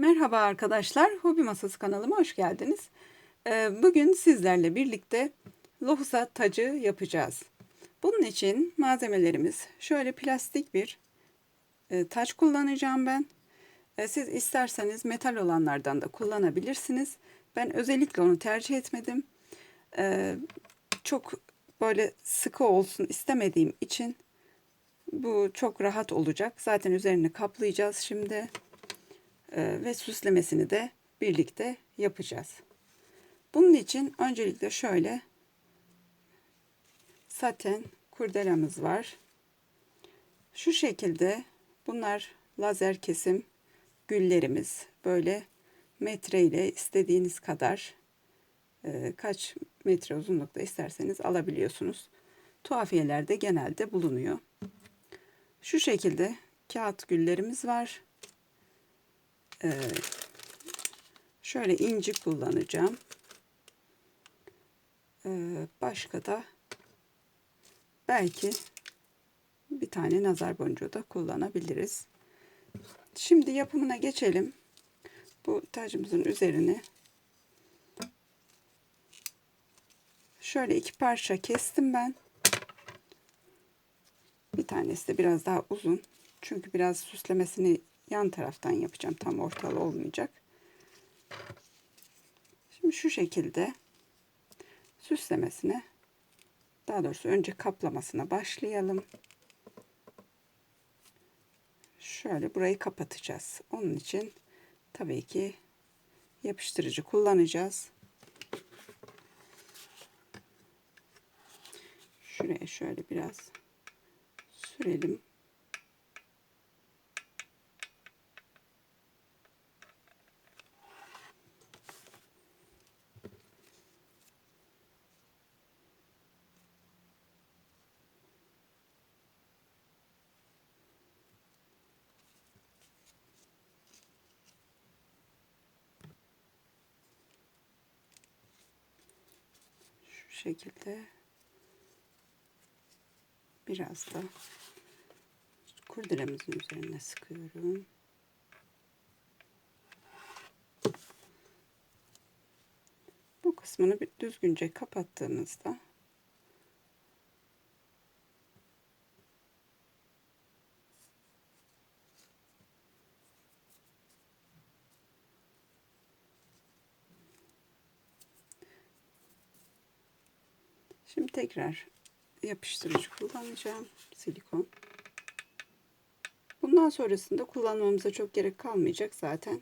Merhaba arkadaşlar, Hobi Masası kanalıma hoş geldiniz. Ee, Bugün sizlerle birlikte lohusa tacı yapacağız. Bunun için malzemelerimiz şöyle plastik bir e, taç kullanacağım ben. E, Siz isterseniz metal olanlardan da kullanabilirsiniz. Ben özellikle onu tercih etmedim. E, Çok böyle sıkı olsun istemediğim için bu çok rahat olacak. Zaten üzerini kaplayacağız şimdi. Ee, ve süslemesini de birlikte yapacağız. Bunun için öncelikle şöyle saten kurdelamız var. Şu şekilde bunlar lazer kesim güllerimiz. Böyle metre ile istediğiniz kadar e, kaç metre uzunlukta isterseniz alabiliyorsunuz. Tuhafiyelerde genelde bulunuyor. Şu şekilde kağıt güllerimiz var. Şöyle inci kullanacağım. Ee, başka da belki bir tane nazar boncuğu da kullanabiliriz. Şimdi yapımına geçelim. Bu tacımızın üzerine şöyle iki parça kestim ben. Bir tanesi de biraz daha uzun. Çünkü biraz süslemesini yan taraftan yapacağım. Tam ortalı olmayacak. Şimdi şu şekilde süslemesine daha doğrusu önce kaplamasına başlayalım. Şöyle burayı kapatacağız. Onun için tabii ki yapıştırıcı kullanacağız. Şuraya şöyle biraz sürelim. şu şekilde biraz da kurdelemizin üzerine sıkıyorum. Bu kısmını bir düzgünce kapattığımızda Şimdi tekrar yapıştırıcı kullanacağım. Silikon. Bundan sonrasında kullanmamıza çok gerek kalmayacak zaten.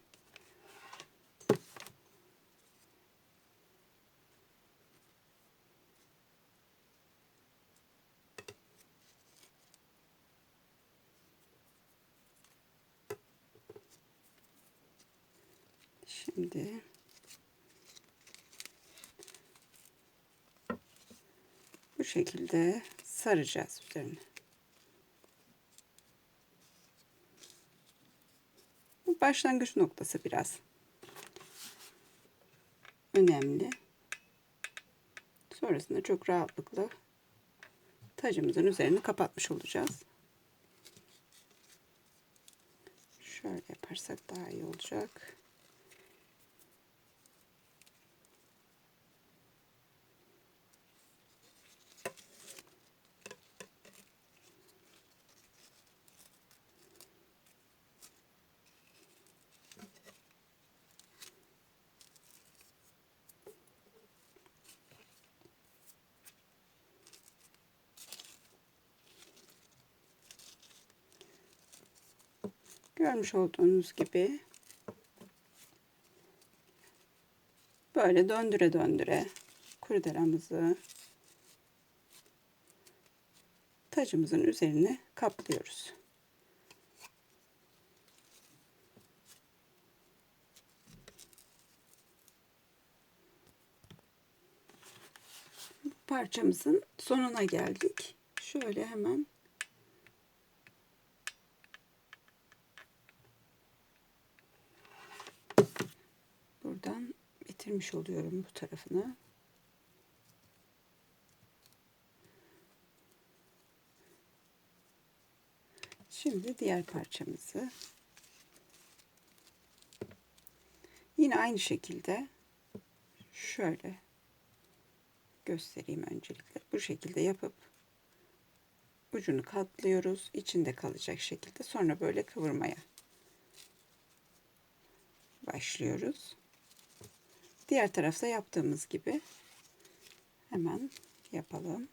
Şimdi şekilde saracağız üzerine. Bu başlangıç noktası biraz önemli. Sonrasında çok rahatlıkla tacımızın üzerini kapatmış olacağız. Şöyle yaparsak daha iyi olacak. Görmüş olduğunuz gibi böyle döndüre döndüre kurdelamızı tacımızın üzerine kaplıyoruz. Parçamızın sonuna geldik. Şöyle hemen buradan bitirmiş oluyorum bu tarafını. Şimdi diğer parçamızı Yine aynı şekilde şöyle göstereyim öncelikle. Bu şekilde yapıp ucunu katlıyoruz. içinde kalacak şekilde. Sonra böyle kıvırmaya başlıyoruz. Diğer tarafta yaptığımız gibi hemen yapalım.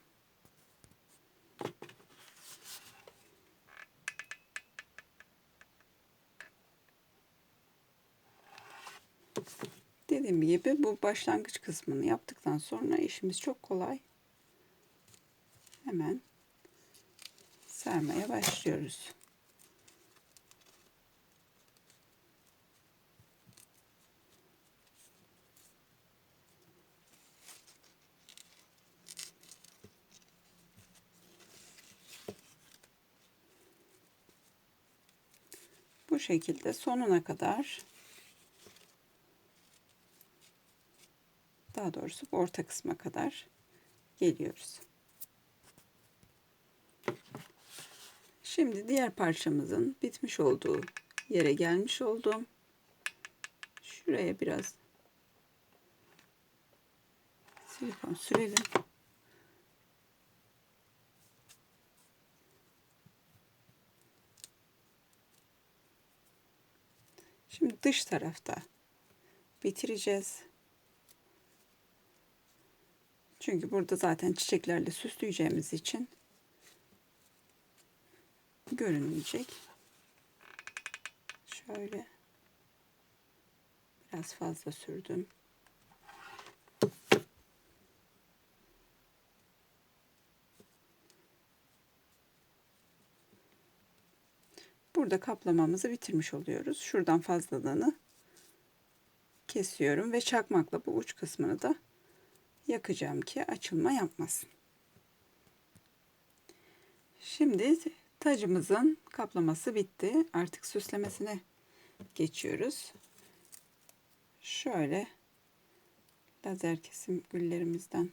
Dediğim gibi bu başlangıç kısmını yaptıktan sonra işimiz çok kolay. Hemen sarmaya başlıyoruz. Bu şekilde sonuna kadar daha doğrusu bu orta kısma kadar geliyoruz. Şimdi diğer parçamızın bitmiş olduğu yere gelmiş oldum. Şuraya biraz silikon sürelim. Şimdi dış tarafta bitireceğiz. Çünkü burada zaten çiçeklerle süsleyeceğimiz için görünmeyecek. Şöyle biraz fazla sürdüm. Burada kaplamamızı bitirmiş oluyoruz. Şuradan fazlalığını kesiyorum ve çakmakla bu uç kısmını da yakacağım ki açılma yapmasın. Şimdi tacımızın kaplaması bitti. Artık süslemesine geçiyoruz. Şöyle lazer kesim güllerimizden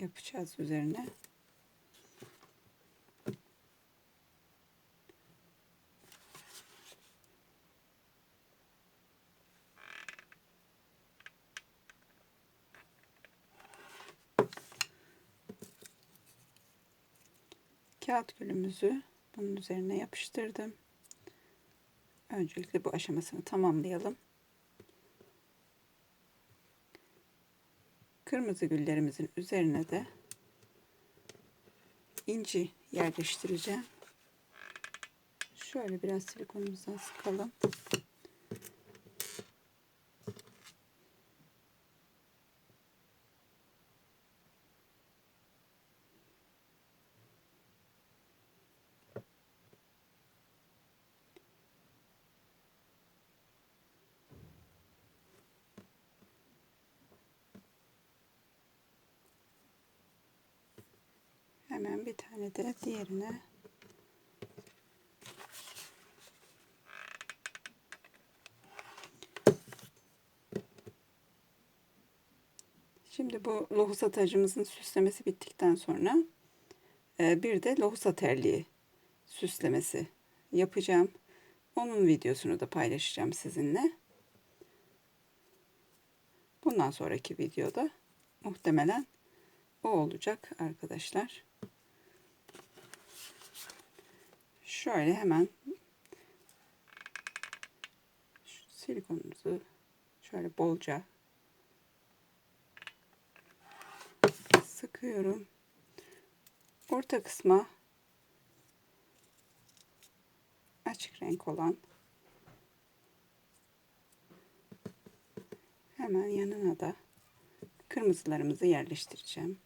yapacağız üzerine. Kağıt gülümüzü bunun üzerine yapıştırdım. Öncelikle bu aşamasını tamamlayalım. Kırmızı güllerimizin üzerine de inci yerleştireceğim. Şöyle biraz silikonumuzdan sıkalım. Hemen bir tane de diğerine Şimdi bu lohusa tacımızın süslemesi bittikten sonra e, bir de lohusa terliği süslemesi yapacağım. Onun videosunu da paylaşacağım sizinle. Bundan sonraki videoda muhtemelen o olacak arkadaşlar. Şöyle hemen silikonumuzu şöyle bolca sıkıyorum. Orta kısma açık renk olan hemen yanına da kırmızılarımızı yerleştireceğim.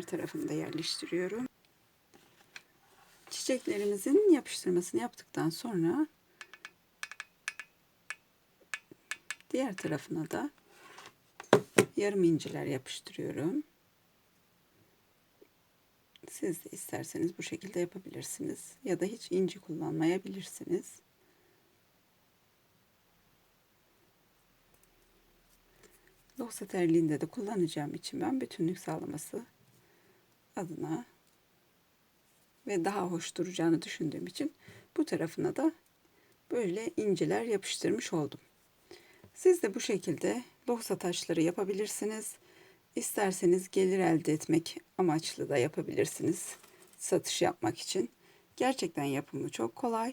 Diğer tarafını da yerleştiriyorum. Çiçeklerimizin yapıştırmasını yaptıktan sonra diğer tarafına da yarım inciler yapıştırıyorum. Siz de isterseniz bu şekilde yapabilirsiniz ya da hiç inci lohusa terliğinde de kullanacağım için ben bütünlük sağlaması adına ve daha hoş duracağını düşündüğüm için bu tarafına da böyle inceler yapıştırmış oldum. Siz de bu şekilde lohusa taşları yapabilirsiniz. İsterseniz gelir elde etmek amaçlı da yapabilirsiniz. Satış yapmak için. Gerçekten yapımı çok kolay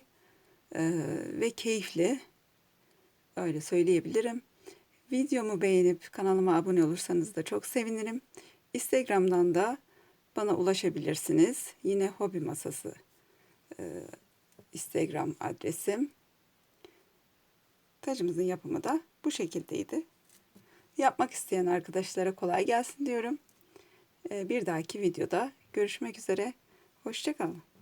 ve keyifli. Öyle söyleyebilirim. Videomu beğenip kanalıma abone olursanız da çok sevinirim. Instagram'dan da bana ulaşabilirsiniz. Yine hobi masası e, Instagram adresim. Tacımızın yapımı da bu şekildeydi. Yapmak isteyen arkadaşlara kolay gelsin diyorum. E, bir dahaki videoda görüşmek üzere. Hoşçakalın.